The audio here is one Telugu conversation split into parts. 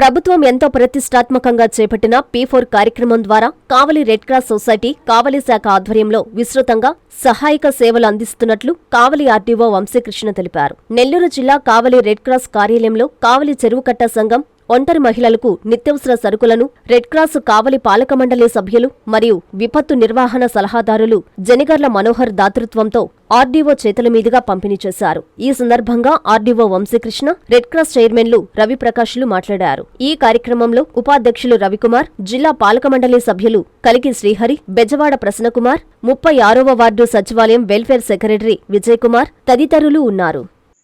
ప్రభుత్వం ఎంతో ప్రతిష్టాత్మకంగా చేపట్టిన పీ ఫోర్ కార్యక్రమం ద్వారా Kavali red cross society Kavali శాఖ ఆధ్వర్యంలో విస్తృతంగా సహాయక సేవలు అందిస్తున్నట్లు కావలి ఆర్డీఓ వంశీకృష్ణ తెలిపారు. నెల్లూరు జిల్లా కావలి రెడ్ క్రాస్ కార్యాలయంలో కావలి చెరువుకట్ట సంఘం ఒంటరి మహిళలకు నిత్యవసర సరుకులను రెడ్ క్రాస్ కావలి పాలక మండలి సభ్యులు మరియు విపత్తు నిర్వహణ సలహాదారులు జనిగర్ల మనోహర్ దాతృత్వంతో ఆర్డీఓ చేతుల మీదుగా పంపిణీ చేశారు. ఈ సందర్భంగా ఆర్డీఓ వంశీకృష్ణ రెడ్ క్రాస్ చైర్మన్లు రవిప్రకాష్లు మాట్లాడారు. ఈ కార్యక్రమంలో ఉపాధ్యక్షులు రవికుమార్ జిల్లా పాలక మండలి సభ్యులు కలికి శ్రీహరి బెజవాడ ప్రసన్నకుమార్ ముప్పై ఆరవ వార్డు సచివాలయం వెల్ఫేర్ సెక్రటరీ విజయకుమార్ తదితరులు ఉన్నారు.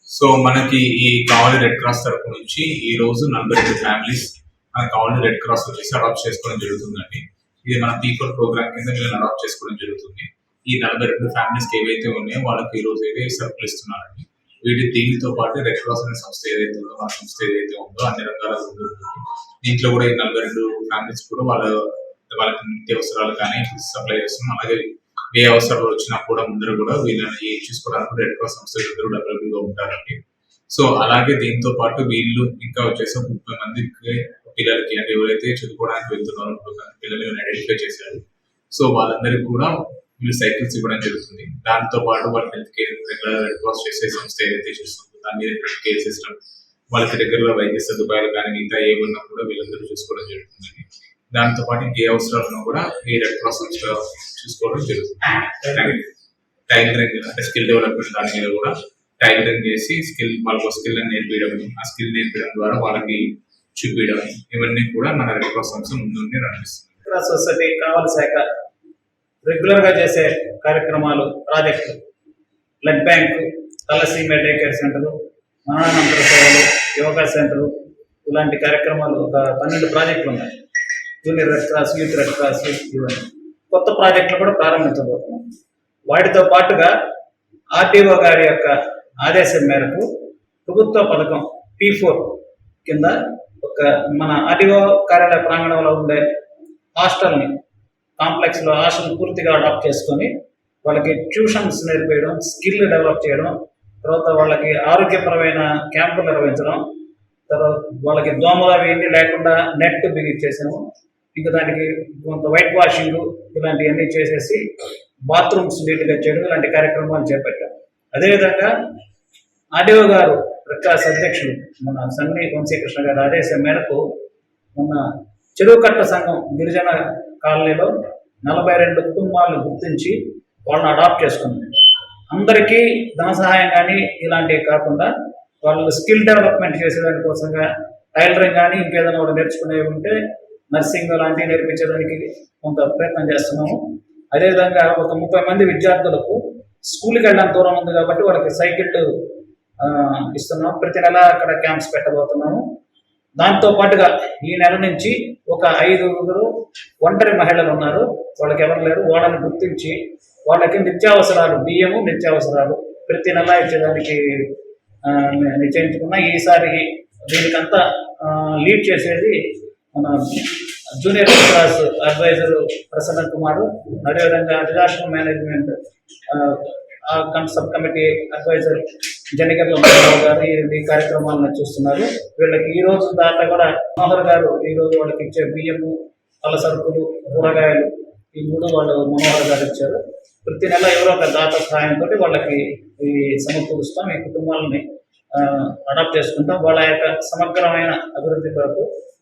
సో మనకి ఈ కావలి రెడ్ క్రాస్ తరపు నుంచి ఈ రోజు నలభై రెండు ఫ్యామిలీస్ మన కావలి రెడ్ క్రాస్ వచ్చేసి అడాప్ట్ చేసుకోవడం జరుగుతుందండి. ఇది మన పీపుల్ ప్రోగ్రామ్ కింద వీళ్ళని అడాప్ట్ చేసుకోవడం జరుగుతుంది. ఈ నలభై రెండు ఫ్యామిలీస్ ఏవైతే ఉన్నాయో వాళ్ళకి ఈ రోజు అయితే సరుకులు ఇస్తున్నారండి వీటి దీనితో పాటు రెడ్ క్రాస్ అనే సంస్థ ఏదైతే ఉందో మన సంస్థ ఏదైతే ఉందో అన్ని రకాల దీంట్లో కూడా ఈ నలభై రెండు ఫ్యామిలీస్ కూడా వాళ్ళ వాళ్ళకి నిత్యావసరాలు కానీ సప్లై చేస్తున్నాం. అలాగే ఏ అవసరాలు వచ్చినా కూడా ముందర కూడా వీళ్ళని చూసుకోవడానికి రెడ్ క్రాస్ సంస్థలు ఇద్దరు అవైలబుల్గా ఉంటారండి. సో అలాగే దీంతో పాటు వీళ్ళు ఇంకా వచ్చేసి ముప్పై మందికి పిల్లలకి అంటే ఎవరైతే చదువుకోవడానికి వెళ్తున్నారో పిల్లలు ఐడెంటిఫై చేశారు. సో వాళ్ళందరికీ కూడా వీళ్ళు సైకిల్స్ ఇవ్వడం జరుగుతుంది. దాంతో పాటు వాళ్ళ health care regular red cross చేసే సంస్థ ఏదైతే చేస్తుందో దాని మీద హెల్త్ కేర్ సిస్టమ్ వాళ్ళకి రెగ్యులర్ వైద్య సదుపాయాలు కానీ మిగతా ఏమన్నా కూడా వీళ్ళందరూ చూసుకోవడం జరుగుతుందండి. దాంతో పాటు ఇంకే అవసరాలను కూడా ఈ రెడ్ క్రాస్ సంస్థ చూసుకోవడం జరుగుతుంది. టైలరింగ్ అంటే స్కిల్ డెవలప్మెంట్ దాని మీద కూడా టైలరింగ్ చేసి స్కిల్ వాళ్ళకు స్కిల్ నేర్పించడం ఆ స్కిల్ నేర్పించడం ద్వారా వాళ్ళకి చూపించడం ఇవన్నీ కూడా మన రెడ్ క్రాస్ సంస్థ ముందుండి నడిపిస్తుంది సొసైటీ కావాలి శాఖ రెగ్యులర్గా చేసే కార్యక్రమాలు ప్రాజెక్టులు blood bank thalassemia day care centre మరణానంతర సేవలు యోగా సెంటర్ ఇలాంటి కార్యక్రమాలు ఒక పన్నెండు ప్రాజెక్టులు ఉన్నాయి. Junior red cross youth red cross ఇవన్నీ కొత్త ప్రాజెక్టులు కూడా ప్రారంభించబోతున్నాం. వాటితో పాటుగా ఆర్టీఓ గారి యొక్క ఆదేశం మేరకు ప్రభుత్వ పథకం పీ ఫోర్ కింద ఒక మన ఆర్టీఓ కార్యాలయ ప్రాంగణంలో ఉండే హాస్టల్ని కాంప్లెక్స్లో హాస్టల్ పూర్తిగా అడాప్ట్ చేసుకొని వాళ్ళకి ట్యూషన్స్ నేర్పేయడం స్కిల్ డెవలప్ చేయడం తర్వాత వాళ్ళకి ఆరోగ్యపరమైన క్యాంపులు నిర్వహించడం తర్వాత వాళ్ళకి దోమలు అవి లేకుండా నెట్ బిగించేసాము ఇంకా దానికి కొంత వైట్ వాషింగ్ ఇలాంటివన్నీ చేసేసి బాత్రూమ్స్ నీట్గా చేయడం ఇలాంటి కార్యక్రమాలు చేపట్టాం. అదేవిధంగా ఆర్డీఓ గారు ప్రకాశ్ అధ్యక్షుడు మన సన్ని వంశీకృష్ణ గారి ఆదేశం మేరకు మొన్న చెరువు కట్ట సంఘం గిరిజన కాలనీలో నలభై రెండు కుటుంబాలను గుర్తించి వాళ్ళని అడాప్ట్ చేసుకున్నాం. అందరికీ ధన సహాయం కానీ ఇలాంటివి కాకుండా వాళ్ళు స్కిల్ డెవలప్మెంట్ చేసేదానికోసంగా టైలరింగ్ కానీ ఇంకేదైనా కూడా నేర్చుకునేవి ఉంటే నర్సింగ్ లాంటివి నేర్పించడానికి కొంత ప్రయత్నం చేస్తున్నాము. అదేవిధంగా ఒక ముప్పై మంది విద్యార్థులకు స్కూల్కి వెళ్ళడం దూరం ఉంది కాబట్టి వాళ్ళకి సైకిల్ ఇస్తున్నాం ప్రతి నెల అక్కడ క్యాంప్స్ పెట్టబోతున్నాము. దాంతో పాటుగా ఈ నెల నుంచి ఒక ఐదుగురు ఒంటరి మహిళలు ఉన్నారు. వాళ్ళకి ఎవరు లేరు. వాళ్ళని గుర్తించి వాళ్ళకి నిత్యావసరాలు బియ్యము నిత్యావసరాలు ప్రతి నెల ఇచ్చేదానికి ఆ, నిశ్చయించుకున్నా. ఈసారి దీనికంతా లీడ్ చేసేది మన junior class adviser Prasanna Kumar అదేవిధంగా disaster management sub committee adviser Janagarla Manohar garu ఈ ఈ కార్యక్రమాలను చూస్తున్నారు. వీళ్ళకి ఈ రోజు దాకా కూడా మనోహర్ గారు ఈ రోజు వాళ్ళకి ఇచ్చే బియ్యము పళ్ళ సరుకులు కూరగాయలు ఈ మూడు వాళ్ళు మనోహర్ గారు ఇచ్చారు. ప్రతి నెల ఎవరో ఒక దాత సహాయంతో వాళ్ళకి ఈ సమకూరుస్తాం ఈ కుటుంబాలని అడాప్ట్ చేసుకుంటాం. వాళ్ళ యొక్క సమగ్రమైన అభివృద్ధి కొరకు